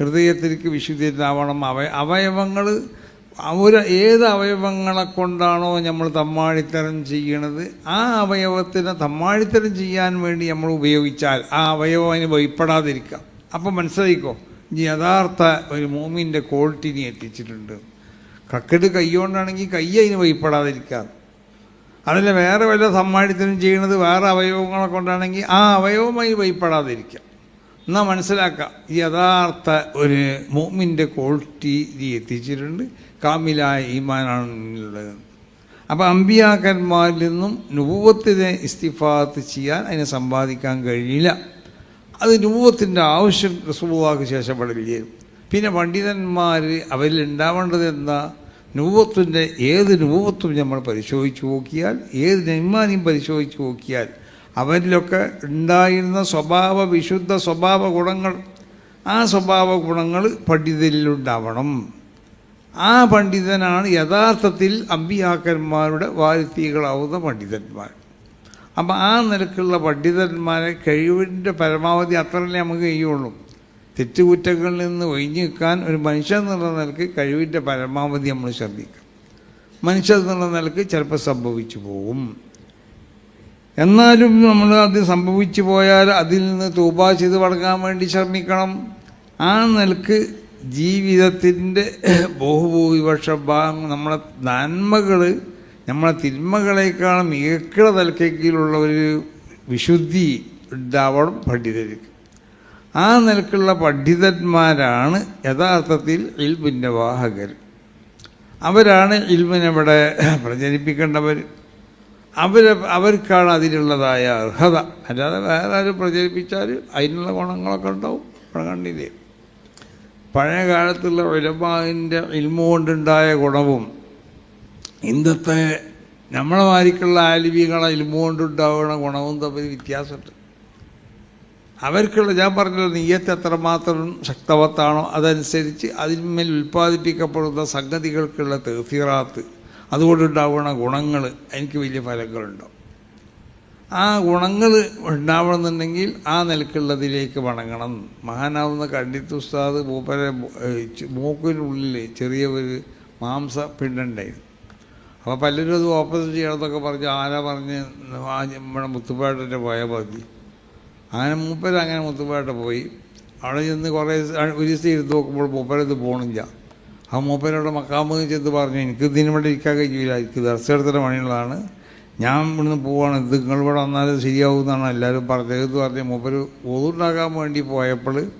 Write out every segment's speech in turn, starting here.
ഹൃദയത്തിലേക്ക് വിശുദ്ധി ഉണ്ടാവണം അവ അവയവങ്ങൾ ഒരു ഏത് അവയവങ്ങളെ കൊണ്ടാണോ നമ്മൾ തമ്മാടിത്തരം ചെയ്യണത് ആ അവയവത്തിന് തമ്മാടിത്തരം ചെയ്യാൻ വേണ്ടി നമ്മൾ ഉപയോഗിച്ചാൽ ആ അവയവം അതിന് ഭയപ്പെടാതിരിക്കാം അപ്പം മനസ്സിലായിക്കോ? ഇനി യഥാർത്ഥ ഒരു മൂമിന്റെ ക്വാളിറ്റി നീ എത്തിച്ചിട്ടുണ്ട്. കക്കെട്ട് കൈകൊണ്ടാണെങ്കിൽ കൈ അതിന് ഭയപ്പെടാതിരിക്കാം അതിൽ വേറെ വല്ല സമ്മാടിത്തരം ചെയ്യണത് വേറെ അവയവങ്ങളെ കൊണ്ടാണെങ്കിൽ ആ അവയവമായി ഭയപ്പെടാതിരിക്കാം എന്നാൽ മനസ്സിലാക്കാം. യഥാർത്ഥ ഒരു മൂമിന്റെ ക്വാളിറ്റി ഇത് എത്തിച്ചിട്ടുണ്ട്. കാമിലായ ഈമാനാണുള്ളത് അപ്പോൾ അമ്പിയാക്കന്മാരിൽ നിന്നും നുപൂവത്തിനെ ഇസ്തിഫാത്ത് ചെയ്യാൻ അതിനെ സമ്പാദിക്കാൻ കഴിയില്ല. അത് നുപൂവത്തിന്റെ ആവശ്യം റസൂവാക്ക് ശേഷം പടില്ലേ പിന്നെ പണ്ഡിതന്മാർ അവരിൽ ഉണ്ടാവേണ്ടത് എന്താ? നുപൂവത്തിന്റെ ഏത് നുപൂവത്തും നമ്മൾ പരിശോധിച്ച് നോക്കിയാൽ ഏത് നെയ്മാനെയും പരിശോധിച്ച് നോക്കിയാൽ അവരിലൊക്കെ ഉണ്ടായിരുന്ന സ്വഭാവ വിശുദ്ധ സ്വഭാവ ഗുണങ്ങൾ ആ സ്വഭാവ ഗുണങ്ങൾ പണ്ഡിതരിലുണ്ടാവണം. ആ പണ്ഡിതനാണ് യഥാർത്ഥത്തിൽ അമ്പിയാക്കന്മാരുടെ വാരുത്തികളാവുന്ന പണ്ഡിതന്മാർ. അപ്പം ആ നിലക്കുള്ള പണ്ഡിതന്മാരെ കഴിവിന്റെ പരമാവധി അത്രയല്ലേ നമുക്ക് കഴിയുള്ളൂ. തെറ്റുകുറ്റങ്ങളിൽ നിന്ന് ഒഴിഞ്ഞു നിൽക്കാൻ ഒരു മനുഷ്യൻ എന്നുള്ള നിലയ്ക്ക് കഴിവിന്റെ പരമാവധി നമ്മൾ ശ്രദ്ധിക്കും മനുഷ്യൻ എന്നുള്ള നിലയ്ക്ക് ചിലപ്പോൾ സംഭവിച്ചു പോകും. എന്നാലും നമ്മൾ അത് സംഭവിച്ചു പോയാൽ അതിൽ നിന്ന് തൂബ ചെയ്ത് പടക്കാൻ വേണ്ടി ശ്രമിക്കണം. ആ നിലയ്ക്ക് ജീവിതത്തിന്റെ ബഹുഭൂരിപക്ഷ ഭാഗം നമ്മളെ നന്മകൾ നമ്മളെ തിന്മകളേക്കാൾ മികക്കള നിലക്കെങ്കിലുള്ള ഒരു വിശുദ്ധി ഉണ്ടാവണം പണ്ഡിതർക്ക്. ആ നിലക്കുള്ള പണ്ഡിതന്മാരാണ് യഥാർത്ഥത്തിൽ ഇൽമിന്റെ വാഹകർ. അവരാണ് ഇൽമിനെവിടെ പ്രചരിപ്പിക്കേണ്ടവർ. അവർ അവർക്കാണ് അതിനുള്ളതായ അർഹത. അല്ലാതെ വേറെ ആരും പ്രചരിപ്പിച്ചാൽ അതിനുള്ള ഗുണങ്ങളൊക്കെ ഉണ്ടാവും. ഇവിടെ കണ്ടില്ലേ? പഴയ കാലത്തുള്ള ഉലമാവിന്റെ ഇൽമ കൊണ്ടുണ്ടായ ഗുണവും ഇന്നത്തെ നമ്മളെ മാരിക്കുള്ള ആലിവികളെ ഇൽമ കൊണ്ടുണ്ടാവുന്ന ഗുണവും തമ്മിൽ വ്യത്യാസമുണ്ട്. അവർക്കുള്ള ഞാൻ പറഞ്ഞല്ലോ നീയത്ത് എത്രമാത്രം ശക്തവത്താണോ അതനുസരിച്ച് അതിന്മേൽ ഉൽപ്പാദിപ്പിക്കപ്പെടുന്ന സംഗതികൾക്കുള്ള തീറാത്ത് അതുകൊണ്ടുണ്ടാവുന്ന ഗുണങ്ങൾ എനിക്ക് വലിയ ഫലങ്ങളുണ്ടോ? ആ ഗുണങ്ങൾ ഉണ്ടാവണമെന്നുണ്ടെങ്കിൽ ആ നിലക്കുള്ളതിലേക്ക് വണങ്ങണം മഹാനാവുന്ന കണ്ടിത്ത് ഉസ്താദ് മൂപ്പരെ മൂക്കിനുള്ളിൽ ചെറിയ ഒരു മാംസ പിണ്ടുണ്ടായിരുന്നു. അപ്പോൾ പലരും അത് ഓപ്പറേഷൻ ചെയ്യണമെന്നൊക്കെ പറഞ്ഞ് ആന പറഞ്ഞ് നമ്മുടെ മുത്തുപ്പാട്ടിന്റെ പോയ മതി ആന മൂപ്പര് അങ്ങനെ മുത്തുപ്പാട്ട പോയി. അവിടെ ചെന്ന് കുറേ ഒരു ദിവസം ഇരുന്ന് നോക്കുമ്പോൾ മൂപ്പരത് പോകണില്ല ആ മൂപ്പരോട് മക്കാമെന്ന് ചെന്ന് പറഞ്ഞു എനിക്ക് ഇതിന് വേണ്ടി ഇരിക്കാൻ കഴിയില്ല. എനിക്ക് ദർശനത്തിന്റെ പണിയുള്ളതാണ്. ഞാൻ ഇവിടുന്ന് പോവാണ്. ഇത് നിങ്ങൾ ഇവിടെ വന്നാൽ ശരിയാവും എന്നാണ് എല്ലാവരും പറഞ്ഞത്. എന്ന് പറഞ്ഞ് മൂപ്പര് വേണ്ടി പോയപ്പോൾ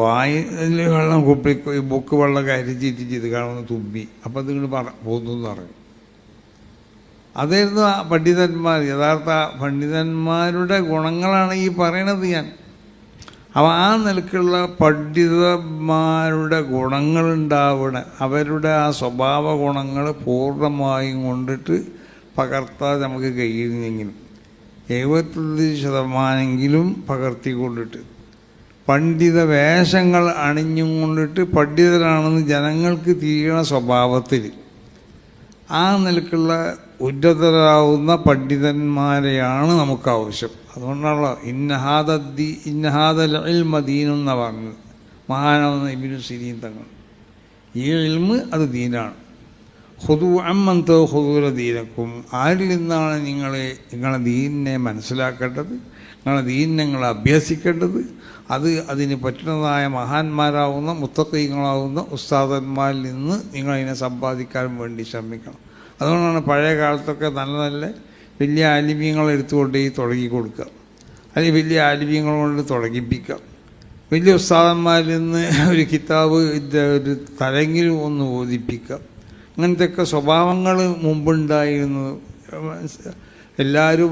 വായിൽ വെള്ളം കുപ്പി ബുക്ക് വെള്ളം കരിച്ചിട്ട് ഇത് കാണുന്ന തുമ്പി. അപ്പം നിങ്ങൾ പറ പോന്നു എന്ന് പറഞ്ഞു. അതായിരുന്നു പണ്ഡിതന്മാർ. യഥാർത്ഥ പണ്ഡിതന്മാരുടെ ഗുണങ്ങളാണ് ഈ പറയണത് ഞാൻ. അപ്പോൾ ആ നിലക്കുള്ള പണ്ഡിതന്മാരുടെ ഗുണങ്ങളുണ്ടാവണ അവരുടെ ആ സ്വഭാവ ഗുണങ്ങൾ പൂർണമായും കൊണ്ടിട്ട് പകർത്താൻ നമുക്ക് കഴിയുന്നെങ്കിലും. എഴുപത്തഞ്ച് ശതമാനെങ്കിലും പകർത്തിക്കൊണ്ടിട്ട്. പണ്ഡിത വേഷങ്ങൾ അണിഞ്ഞും കൊണ്ടിട്ട് പണ്ഡിതരാണെന്ന് ജനങ്ങൾക്ക് തിരിയണ സ്വഭാവത്തിൽ ആ നിലക്കുള്ള ഉന്നതരാവുന്ന പണ്ഡിതന്മാരെയാണ് നമുക്ക് ആവശ്യം. അതുകൊണ്ടാണല്ലോ ഇന്നഹാദി ഇന്നഹാദൽ ഇൽമദീൻ എന്ന പറഞ്ഞത്. മഹാനാവുന്ന ഇബിനു സിരീൻ തങ്ങൾ. ഈ ഇൽമ് അത് ദീനാണ്. ഹുദു അമ്മന്തോ ഹുദൂര ദീനക്കും. ആരിൽ നിന്നാണ് നിങ്ങൾ നിങ്ങളെ ദീനിനെ മനസ്സിലാക്കേണ്ടത്? നിങ്ങളെ ദീൻ നിങ്ങൾ അഭ്യസിക്കേണ്ടത്? അത് അതിന് പറ്റുന്നതായ മഹാന്മാരാവുന്ന മുത്തക്കൈകളാവുന്ന ഉസ്താദന്മാരിൽ നിന്ന് നിങ്ങളതിനെ സമ്പാദിക്കാൻ വേണ്ടി ശ്രമിക്കണം. അതുകൊണ്ടാണ് പഴയ കാലത്തൊക്കെ നല്ല നല്ല വലിയ ആലിമ്യങ്ങൾ എടുത്തുകൊണ്ട് ഈ തുടങ്ങി കൊടുക്കുക അല്ലെങ്കിൽ വലിയ ആലിമ്യങ്ങൾ കൊണ്ട് തുടങ്ങിപ്പിക്കുക വലിയ ഉസ്താദന്മാരിൽ നിന്ന് ഒരു കിതാബ് ഒരു തലങ്കിലും ഒന്ന് ബോധിപ്പിക്കുക അങ്ങനത്തെയൊക്കെ സ്വഭാവങ്ങൾ മുമ്പുണ്ടായിരുന്നു. എല്ലാവരും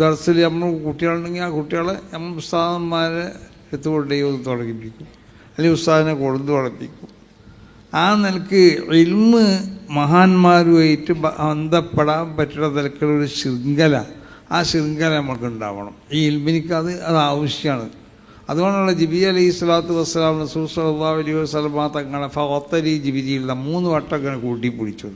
ദർസിൽ നമ്മൾ കുട്ടികളുണ്ടെങ്കിൽ ആ കുട്ടികളെ നമ്മൾ ഉസ്താദന്മാരെ എടുത്തുകൊണ്ട് ഒന്ന് തുടങ്ങിപ്പിക്കും. അല്ലെങ്കിൽ ഉസ്താദിനെ കൊണ്ടു തുടങ്ങിപ്പിക്കും ആ നിലയ്ക്ക് ഇൽമ് മഹാന്മാരുമായിട്ട് ബന്ധപ്പെടാൻ പറ്റുന്ന ഒരു ശൃംഖല ആ ശൃംഖല നമുക്ക് ഉണ്ടാവണം. ഈ ഇൽമിനിക്ക് അത് അത് ആവശ്യമാണ്. അതുകൊണ്ടുള്ള ജിബി അലൈഹി സ്വലാത്തു വസ്സലാം റസൂൽ അലൈഹി വസ്ലമ തങ്ങളെ ഫത്തലി ജിബിരിയുള്ള മൂന്ന് വട്ടങ്ങനെ കൂട്ടിപ്പിടിച്ചു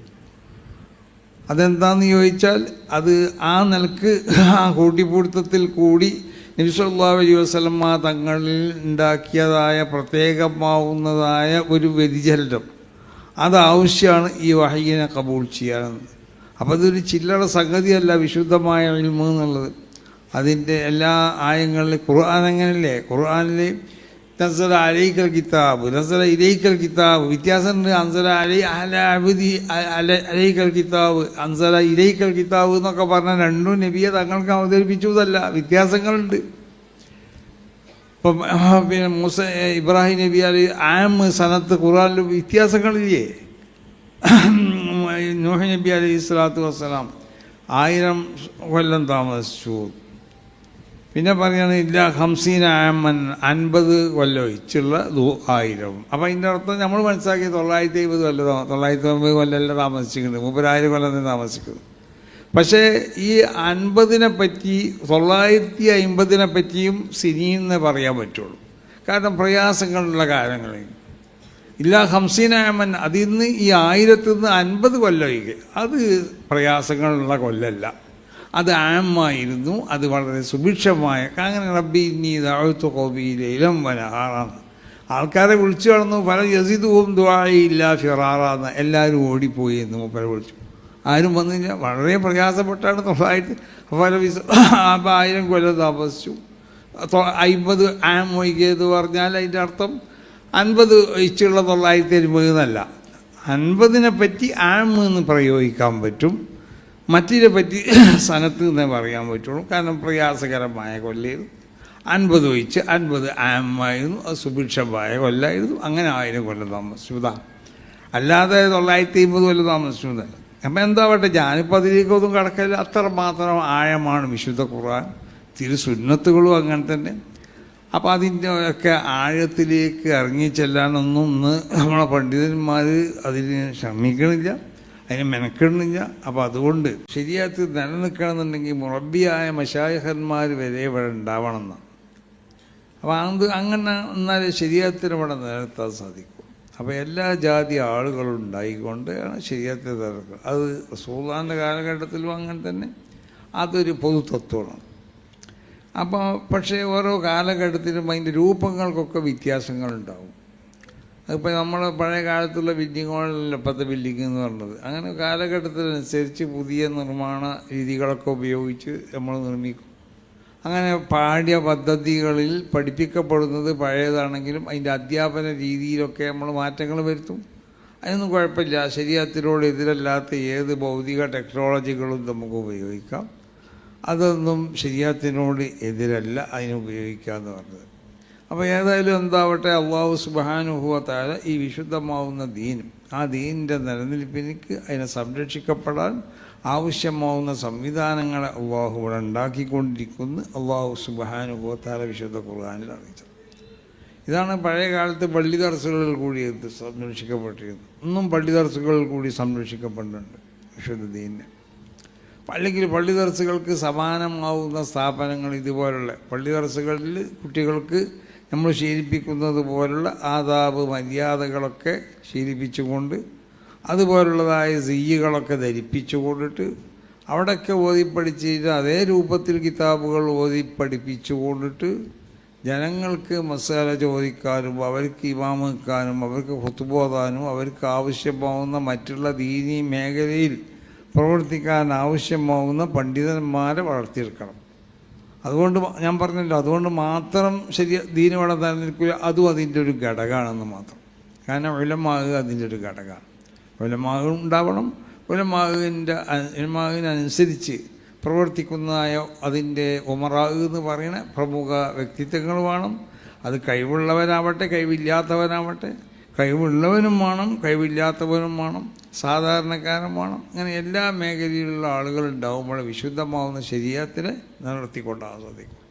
അതെന്താണെന്ന് ചോദിച്ചാൽ അത് ആ നിലയ്ക്ക് ആ കൂട്ടിപ്പിടുത്തത്തിൽ കൂടി നബി സല്ലല്ലാഹു അലൈഹി വസല്ലമ തങ്ങളിൽ ഉണ്ടാക്കിയതായ പ്രത്യേകമാവുന്നതായ ഒരു വ്യതിചലനം. അത് ആവശ്യമാണ് ഈ വഹയിനെ കബൂൾ ചെയ്യാനെന്ന് അപ്പോൾ അതൊരു ചില്ലറ സംഗതിയല്ല വിശുദ്ധമായ ഇൽമ എന്നുള്ളത്. അതിന്റെ എല്ലാ ആയങ്ങളിലും ഖുർആൻ അങ്ങനെയല്ലേ ഖുർആനിൽ നസല അലൈക്കൽ കിതാബ് നസറ ഇലൈക്കൽ കിതാബ് വ്യത്യാസമുണ്ട് അൻസല അലൈ അല അബുദി അല അലൈക്കൽ കിതാബ് അൻസല ഇലൈക്കൽ കിതാബ് എന്നൊക്കെ പറഞ്ഞാൽ രണ്ടും നബിയെ തങ്ങൾക്ക് അവതരിപ്പിച്ചതല്ല. വ്യത്യാസങ്ങളുണ്ട്. ഇപ്പം പിന്നെ മൂസ ഇബ്രാഹിം നബി അലി ആം സനത്ത് ഖുറാനിൽ വ്യത്യാസങ്ങളില്ലേ? നൂഹ് നബി അലൈഹി സ്വലാത്തു വസ്സലാം ആയിരം കൊല്ലം താമസിച്ചു. പിന്നെ പറയുകയാണ് ഇല്ല ഹംസീന ആമൻ അൻപത് കൊല്ലം ഇച്ചുള്ള ദൂ ആയിരം. അപ്പം ഇതിന്റെ അർത്ഥം നമ്മൾ മനസ്സിലാക്കി തൊള്ളായിരത്തി എഴുപത് കൊല്ലം തൊള്ളായിരത്തി അമ്പത് കൊല്ലമല്ല താമസിക്കുന്നത് മുപ്പതിനായിരം കൊല്ലം താമസിക്കുന്നു. പക്ഷേ ഈ അൻപതിനെ പറ്റി തൊള്ളായിരത്തി അമ്പതിനെ പറ്റിയും സിനിന്ന് പറയാൻ പറ്റുള്ളൂ. കാരണം പ്രയാസങ്ങളുള്ള കാര്യങ്ങളിൽ ഇല്ല ഹംസീനാമൻ അതിൽ നിന്ന് ഈ ആയിരത്തിൽ നിന്ന് അൻപത് കൊല്ലം അത് പ്രയാസങ്ങളുള്ള കൊല്ലല്ല. അത് ആമായിരുന്നു അത് വളരെ സുഭിക്ഷമായ. അങ്ങനെ റബ്ബി നീ ദാഴ്ത്തു കോബിയിലും വനഹാറാണ് ആൾക്കാരെ വിളിച്ചു കടന്നു പല യസിദുവും ദ്വായില്ല ഫിറാറാന്ന് എല്ലാവരും ഓടിപ്പോയി എന്ന് മൂപ്പരെ വിളിച്ചു. ആരും വന്നില്ല. വളരെ പ്രയാസപ്പെട്ടാണ് തൊള്ളായിരത്തി പല വിസ ആയിരം കൊല്ലം താമസിച്ചു. അമ്പത് ആം വൈകിയത് പറഞ്ഞാൽ അതിന്റെ അർത്ഥം അൻപത് ഇച്ചുള്ള തൊള്ളായിരത്തി അൻപത് അൻപതിനെ പറ്റി ആം എന്ന് പ്രയോഗിക്കാൻ പറ്റും. മറ്റിനെ പറ്റി സ്ഥലത്ത് നിന്നേ പറയാൻ പറ്റുള്ളൂ. കാരണം പ്രയാസകരമായ കൊല്ലായിരുന്നു. അൻപത് ഒഴിച്ച് അൻപത് ആമായിരുന്നു. അത് സുഭിക്ഷമായ കൊല്ലായിരുന്നു. അങ്ങനെ ആയിരം കൊല്ലം താമസിച്ചു. അല്ലാതെ തൊള്ളായിരത്തി അമ്പത് കൊല്ലം താമസിച്ചതല്ല അപ്പം എന്താവട്ടെ ഞാനിപ്പോൾ അതിലേക്കൊന്നും കടക്കില്ല അത്ര മാത്രം ആഴമാണ് വിശുദ്ധ ഖുർആൻ. തിരുസുന്നത്തുകളും അങ്ങനെ തന്നെ. അപ്പം അതിന്റെ ഒക്കെ ആഴത്തിലേക്ക് ഇറങ്ങിച്ചെല്ലാനൊന്നും ഇന്ന് നമ്മളെ പണ്ഡിതന്മാർ അതിന് ശ്രമിക്കണില്ല. അതിന് മെനക്കിടുന്നില്ല. അപ്പോൾ അതുകൊണ്ട് ശരിയാത്ത് നിലനിൽക്കണമെന്നുണ്ടെങ്കിൽ മുറബിയായ മഷായഹന്മാർ വരെ ഇവിടെ ഉണ്ടാവണം എന്നാണ് അപ്പോൾ അത് അങ്ങനെ എന്നാലേ ശരിയാത്തിന് ഇവിടെ നിലനിർത്താൻ സാധിക്കും. അപ്പോൾ എല്ലാ ജാതി ആളുകളും ഉണ്ടായിക്കൊണ്ടാണ് ശരിയാത്തിന് നിലനിൽക്കുക. അത് സൂദാന്റെ കാലഘട്ടത്തിലും അങ്ങനെ തന്നെ. അതൊരു പൊതു തത്വമാണ് അപ്പോൾ പക്ഷേ ഓരോ കാലഘട്ടത്തിലും അതിന്റെ രൂപങ്ങൾക്കൊക്കെ വ്യത്യാസങ്ങളുണ്ടാവും. അതിപ്പോൾ നമ്മൾ പഴയ കാലത്തുള്ള ബിൽഡിങ്ങുകളല്ല ഇപ്പോഴത്തെ ബിൽഡിംഗ് എന്ന് പറഞ്ഞത്. അങ്ങനെ കാലഘട്ടത്തിനനുസരിച്ച് പുതിയ നിർമ്മാണ രീതികളൊക്കെ ഉപയോഗിച്ച് നമ്മൾ നിർമ്മിക്കും. അങ്ങനെ പാഠ്യ പദ്ധതികളിൽ പഠിപ്പിക്കപ്പെടുന്നത് പഴയതാണെങ്കിലും അതിന്റെ അധ്യാപന രീതിയിലൊക്കെ നമ്മൾ മാറ്റങ്ങൾ വരുത്തും. അതിനൊന്നും കുഴപ്പമില്ല. ശരീരത്തിനോട് എതിരല്ലാത്ത ഏത് ഭൗതിക ടെക്നോളജികളും നമുക്ക് ഉപയോഗിക്കാം. അതൊന്നും ശരീരത്തിനോട് എതിരല്ല അതിനുപയോഗിക്കാമെന്ന് പറഞ്ഞത്. അപ്പോൾ ഏതായാലും എന്താവട്ടെ അള്ളാഹു സുബാനുഭവത്താല ഈ വിശുദ്ധമാവുന്ന ദീനും ആ ദീനിന്റെ നിലനിൽപ്പിനിക്ക് അതിനെ സംരക്ഷിക്കപ്പെടാൻ ആവശ്യമാവുന്ന സംവിധാനങ്ങളെ അള്ളാഹു ഇവിടെ ഉണ്ടാക്കിക്കൊണ്ടിരിക്കുന്നു. അള്ളാഹു സുബാനുഭവത്താല വിശുദ്ധ ഖുർആാനിൽ അറിയിച്ചത്. ഇതാണ് പഴയ കാലത്ത് പള്ളി ദർസുകളിൽ കൂടി ഇത് സംരക്ഷിക്കപ്പെട്ടിരുന്നത്. ഇന്നും പള്ളി ദർസുകളിൽ കൂടി സംരക്ഷിക്കപ്പെടുന്നുണ്ട് വിശുദ്ധ ദീനിനെ. അല്ലെങ്കിൽ പള്ളി ദർസുകൾക്ക് സമാനമാവുന്ന സ്ഥാപനങ്ങൾ ഇതുപോലുള്ള പള്ളി തറസ്സുകളിൽ കുട്ടികൾക്ക് നമ്മൾ ശീലിപ്പിക്കുന്നത് പോലുള്ള ആദാബ് മര്യാദകളൊക്കെ ശീലിപ്പിച്ചുകൊണ്ട് അതുപോലുള്ളതായ സീയുകളൊക്കെ ധരിപ്പിച്ചു കൊണ്ടിട്ട് അവിടെയൊക്കെ ഓതിപ്പഠിച്ചിട്ട് അതേ രൂപത്തിൽ കിതാബുകൾ ഓതിപ്പഠിപ്പിച്ചു കൊണ്ടിട്ട് ജനങ്ങൾക്ക് മസാല ചോദിക്കാനും അവർക്ക് ഇമാമിക്കാനും അവർക്ക് ഹുത്തുബോധാനും അവർക്ക് ആവശ്യമാവുന്ന മറ്റുള്ള ദീനീ മേഖലയിൽ പ്രവർത്തിക്കാൻ ആവശ്യമാവുന്ന പണ്ഡിതന്മാരെ വളർത്തിയെടുക്കണം. അതുകൊണ്ട് ഞാൻ പറഞ്ഞല്ലോ അതുകൊണ്ട് മാത്രം ശരി ദീന വളർത്താൻ നിൽക്കില്ല അതും അതിന്റെ ഒരു ഘടകമാണെന്ന് മാത്രം. കാരണം ഉലമാകുക അതിന്റെ ഒരു ഘടകമാണ്. ഉലമാക് ഉണ്ടാവണം. ഉലമാകിന്റെ ഉലമാകിനനുസരിച്ച് പ്രവർത്തിക്കുന്നതായ അതിന്റെ ഉമറാകു എന്ന് പറയുന്ന പ്രമുഖ വ്യക്തിത്വങ്ങൾ വേണം. അത് കഴിവുള്ളവനാവട്ടെ കഴിവില്ലാത്തവനാവട്ടെ. കഴിവുള്ളവനും വേണം കഴിവില്ലാത്തവനും വേണം സാധാരണക്കാരൻ വേണം. അങ്ങനെ എല്ലാ മേഖലയിലുള്ള ആളുകൾ ഉണ്ടാവുമ്പോൾ വിശുദ്ധമാവുന്ന ശരീരത്തിനെ നിലനിർത്തിക്കൊണ്ടാകാൻ സാധിക്കും